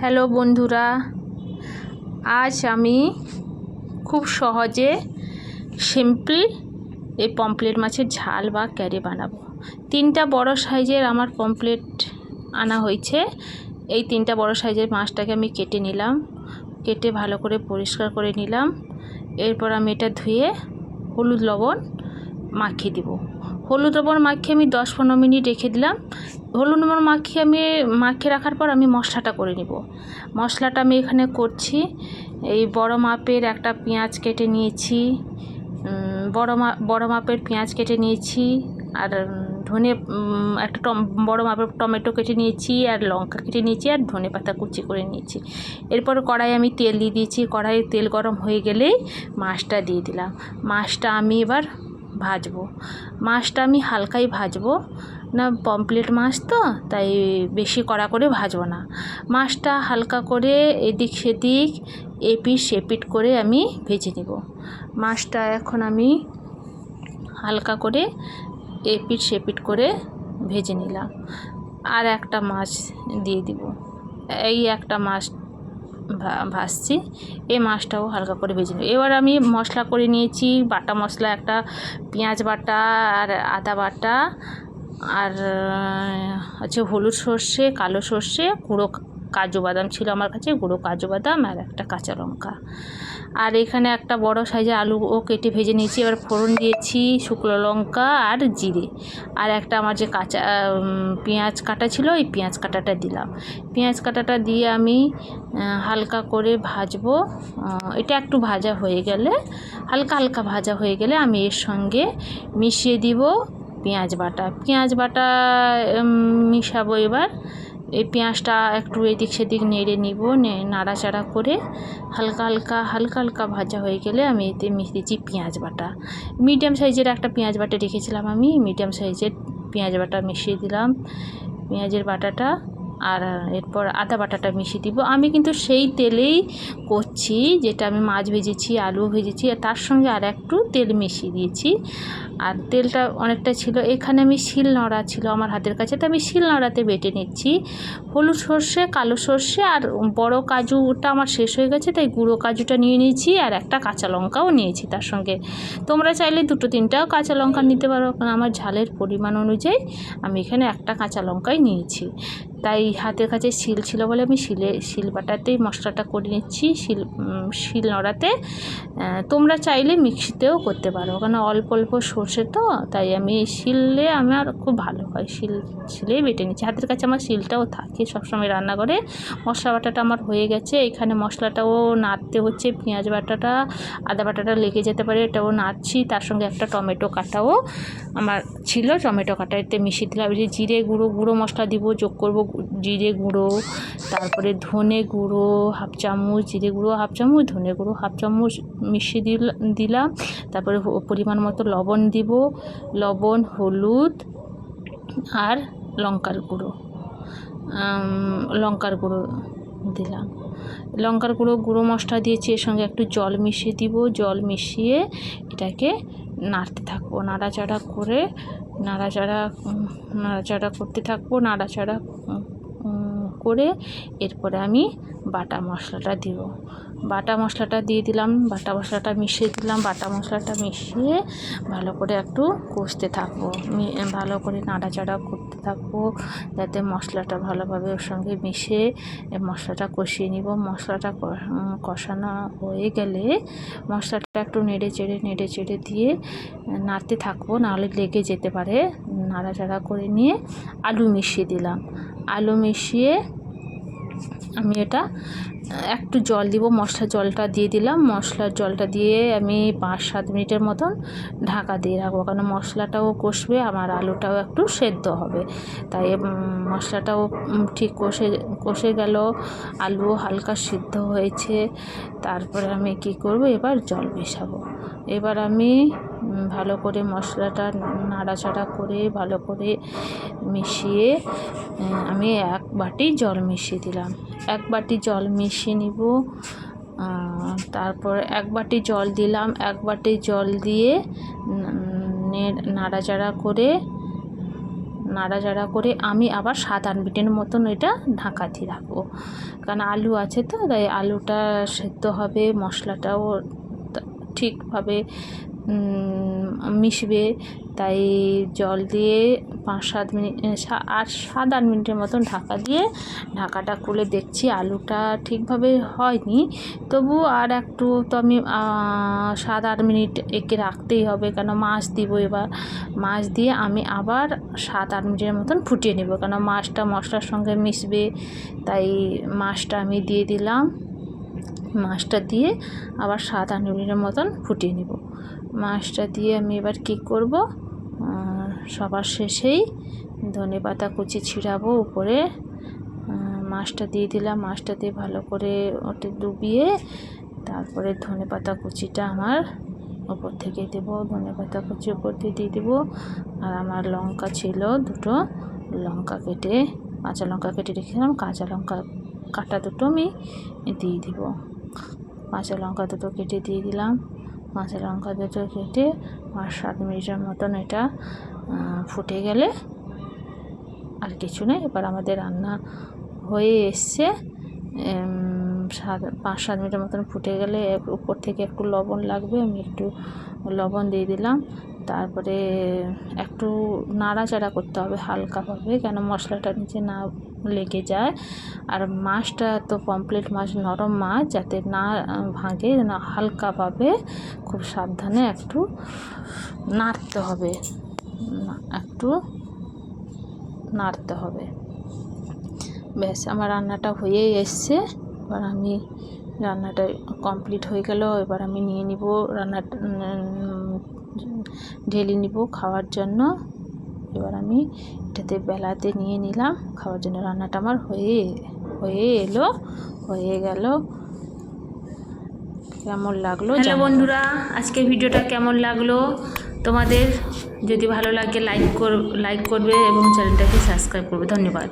Hello বন্ধুরা, আজ আমি খুব সহজে সিম্পল এই পমপ্লেট মাছের ঝাল বা ক্যারি বানাবো। তিনটা বড় সাইজের আমার পমপ্লেট আনা হয়েছে। এই তিনটা বড় সাইজের মাছটাকে আমি কেটে নিলাম, কেটে ভালো করে পরিষ্কার করে নিলাম। এরপর আমি এটা ধুয়ে হলুদ লবণ মাখিয়ে দিব। হলুদ লবণ মাখিয়ে আমি দশ পনেরো মিনিট রেখে দিলাম। হলুদ লবণ মাখিয়ে আমি, মাখিয়ে রাখার পর আমি মশলাটা করে নিব। মশলাটা আমি এখানে করছি। এই বড় মাপের একটা পেঁয়াজ কেটে নিয়েছি বড় মা, বড় মাপের পেঁয়াজ কেটে নিয়েছি, আর ধনে একটা টম, বড় মাপের টমেটো কেটে নিয়েছি, আর লঙ্কা কেটে নিয়েছি, আর ধনে পাতা কুচি করে নিয়েছি। এরপর কড়াই আমি তেল দিয়ে দিয়েছি। কড়াইয়ে তেল গরম হয়ে গেলেই মাছটা দিয়ে দিলাম। মাছটা আমি এবার ভাজবো। মাছটা আমি হালকাই ভাজবো। না, পমপ্লেট মাছ তো, তাই বেশি কড়া করে ভাজবো না। মাছটা হালকা করে এদিক সেদিক এপিট সেপিট করে আমি ভেজে নেব। মাছটা এখন আমি হালকা করে এপিট সেপিট করে ভেজে নিলাম। আর একটা মাছ দিয়ে দিব। এই একটা মাছ ভা- ভাজছি। এই মাছটাও হালকা করে ভেজে নেব। এবার আমি মশলা করে নিয়েছি। বাটা মশলা, একটা পেঁয়াজ বাটা আর আদা বাটা, আর হচ্ছে হলুদ সর্ষে, কালো সর্ষে গুঁড়ো কাজু বাদাম ছিল আমার কাছে, গুঁড়ো কাজু বাদাম আর একটা কাঁচা লঙ্কা। আর এখানে একটা বড় সাইজের আলুও কেটে ভেজে নিয়েছি, এবার ফোড়ন দিয়েছি, শুকনো লঙ্কা আর জিরে। আর একটা আমার যে কাঁচা পেঁয়াজ কাটা ছিল, ওই পেঁয়াজ কাটাটা দিলাম। পেঁয়াজ কাটাটা দিয়ে আমি হালকা করে ভাজবো। এটা একটু ভাজা হয়ে গেলে, হালকা হালকা ভাজা হয়ে গেলে আমি এর সঙ্গে মিশিয়ে দিব পেঁয়াজ বাটা। পেঁয়াজ বাটা মিশাবো এবার। এই পেঁয়াজটা একটু এদিক সেদিক নেড়ে নিব নাড়াচাড়া করে হালকা হালকা হালকা হালকা ভাজা হয়ে গেলে আমি এতে মিশিয়েছি পেঁয়াজ বাটা। মিডিয়াম সাইজের একটা পেঁয়াজ বাটা রেখেছিলাম আমি, মিডিয়াম সাইজের পেঁয়াজ বাটা মিশিয়ে দিলাম। পেঁয়াজের বাটাটা আর এরপর আদা বাটাটা মিশিয়ে দিব। আমি কিন্তু সেই তেলেই করছি, যেটা আমি মাছ ভেজেছি আলু ভেজেছি, আর তার সঙ্গে আর একটু তেল মিশিয়ে দিয়েছি। আর তেলটা অনেকটা ছিল, এখানে আমি শিল নড়া ছিল আমার হাতের কাছে, তো আমি শিল নড়াতে বেটে নিচ্ছি। হলুদ সর্ষে, কালো সর্ষে আর বড় কাজুটা আমার শেষ হয়ে গেছে, তাই গুঁড়ো কাজুটা নিয়ে নিয়েছি আর একটা কাঁচা লঙ্কাও নিয়েছি তার সঙ্গে। তোমরা চাইলে দুটো তিনটাও কাঁচা লঙ্কা নিতে পারো, কারণ আমার ঝালের পরিমাণ অনুযায়ী আমি এখানে একটা কাঁচা লঙ্কাই নিয়েছি। তাই হাতের কাছে শিল ছিল বলে আমি শিলে, শিল বাটাতেই মশলাটা করে নিচ্ছি। শিল শিল নড়াতে তোমরা চাইলে মিক্সিতেও করতে পারো। কারণ অল্প অল্প সর্ষে তো, তাই আমি শিলে আমার খুব ভালো হয়। শিল, শিলেই বেটে নিচ্ছি। হাতের কাছে আমার শিলটাও থাকে। সবসময় রান্নাঘরে মশলা বাটাটা আমার হয়ে গেছে। এখানে মশলাটাও নাড়তে হচ্ছে। পেঁয়াজ বাটাটা, আদা বাটাটা লেগে যেতে পারে, এটাও নাড়ছি। তার সঙ্গে একটা টমেটো কাটাও। আমার ছিল টমেটো কাটা এতে মিশিয়ে দিলাম। জিরে গুঁড়ো গুঁড়ো মশলা দিব, যোগ করব জিরে গুঁড়ো, তারপরে ধনে গুঁড়ো, হাফ চামচ জিরে গুঁড়ো, হাফ চামচ ধনে গুঁড়ো, হাফ চামচ মিশিয়ে দিল, দিলাম। তারপরে পরিমাণ মতো লবণ দিব। লবণ, হলুদ আর লঙ্কার গুঁড়ো। লঙ্কার গুঁড়ো। দিলাম। লঙ্কার গুঁড়ো গুঁড়ো মশলা দিয়েছি, এর সঙ্গে একটু জল মিশিয়ে দিব। জল মিশিয়ে এটাকে নাড়তে থাকব, নাড়াচাড়া করে, নাড়াচাড়া নাড়াচাড়া করতে থাকব, নাড়াচাড়া করে এরপরে আমি বাটা মশলাটা দিব। বাটা মশলাটা দিয়ে দিলাম, বাটা মশলাটা মিশিয়ে দিলাম, বাটা মশলাটা মিশিয়ে ভালো করে একটু কষতে থাকব। ভালো করে নাড়াচাড়া করতে থাকব যাতে মশলাটা ভালোভাবে ওর সঙ্গে মিশে মশলাটা কষিয়ে নিব। মশলাটা কষানো হয়ে গেলে মশলাটা একটু নেড়ে চেড়ে নেড়ে চেড়ে দিয়ে নাড়তে থাকব। নাহলে লেগে যেতে পারে। নাড়াচাড়া করে নিয়ে আলু মিশিয়ে দিলাম। আলু মিশিয়ে আমি এটা, একটু জল দিব মশলা জলটা দিয়ে দিলাম। মশলার জলটা দিয়ে আমি পাঁচ সাত মিনিটের মতন ঢাকা দিয়ে রাখব, কারণ মশলাটাও কষবে, আমার আলুটাও একটু সেদ্ধ হবে। তাই মশলাটাও ঠিক কষে কষে গেল আলুও হালকা সিদ্ধ হয়েছে। তারপরে আমি কি করব? এবার জল মেশাবো। এবার আমি ভালো করে মশলাটা নাড়াচাড়া করে, ভালো করে মিশিয়ে আমি এক বাটি জল মিশিয়ে দিলাম। এক বাটি জল মিশিয়ে নিব তারপর এক বাটি জল দিলাম, এক বাটি জল দিয়ে নাড়াচাড়া করে নাড়াচাড়া করে আমি আবার সাত আট মিনিটের মতন এটা ঢাকা দিয়ে রাখব। কারণ আলু আছে তো, তাই আলুটা সেদ্ধ হবে, মশলাটাও ঠিকভাবে মিশবে। তাই জল দিয়ে পাঁচ সাত মিনিট আট, সাত আট মিনিটের মতন ঢাকা দিয়ে ঢাকাটা খুলে দেখছি। আলুটা ঠিকভাবে হয়নি। তবু আর একটু তো আমি সাত আট মিনিট একে রাখতেই হবে। কেন মাছ দিব এবার। মাছ দিয়ে আমি আবার সাত আট মিনিটের মতন ফুটিয়ে নেব। কেন মাছটা মশলার সঙ্গে মিশবে। তাই মাছটা আমি দিয়ে দিলাম। মাছটা দিয়ে আবার সাত আট মিনিটের মতন ফুটিয়ে নেব। মাছটা দিয়ে আমি এবার কী করব? সবার শেষেই ধনে পাতা কুচি ছিড়াবো উপরে। মাছটা দিয়ে দিলাম, মাছটা দিয়ে ভালো করে ওটা ডুবিয়ে তারপরে ধনে পাতা কুচিটা আমার ওপর থেকে দেবো। ধনে পাতা কুচি ওপর দিয়ে দিয়ে দেবো। আর আমার লঙ্কা ছিল দুটো, লঙ্কা কেটে, কাঁচা লঙ্কা কেটে রেখেছিলাম, কাঁচা লঙ্কা কাটা দুটো আমি দিয়ে দিব। কাঁচা লঙ্কা দুটো কেটে দিয়ে দিলাম। কাঁচা লঙ্কা দুটো কেটে পাঁচ সাত মিনিটের মতন এটা ফুটে গেলে আর কিছু নেই এবার আমাদের রান্না হয়ে এসছে। সাত পাঁচ সাত মিনিটের মতন ফুটে গেলে উপর থেকে একটু লবণ লাগবে, আমি একটু লবণ দিয়ে দিলাম। তারপরে একটু নাড়াচাড়া করতে হবে হালকাভাবে কেন মশলাটা নিচে না লেগে যায়। আর মাছটা তো পমপ্লেট মাছ, নরম মাছ, যাতে না ভাঙে, না হালকাভাবে খুব সাবধানে একটু নাড়তে হবে। একটু নাড়তে হবে। ব্যাস, আমার রান্নাটা হয়েই এসছে। এবার আমি রান্নাটা কমপ্লিট হয়ে গেল এবার আমি নিয়ে নিব রান্নাটা উম, ঢেলে নিব খাওয়ার জন্য। এবার আমি এটাতে বেলাতে নিয়ে নিলাম খাওয়ার জন্য রান্নাটা আমার হয়ে হয়ে এলো হয়ে গেল। কেমন লাগল হ্যালো বন্ধুরা আজকে ভিডিওটা কেমন লাগল? তোমাদের যদি ভালো লাগে লাইক কর লাইক করবে এবং চ্যানেলটাকে সাবস্ক্রাইব করবে। ধন্যবাদ।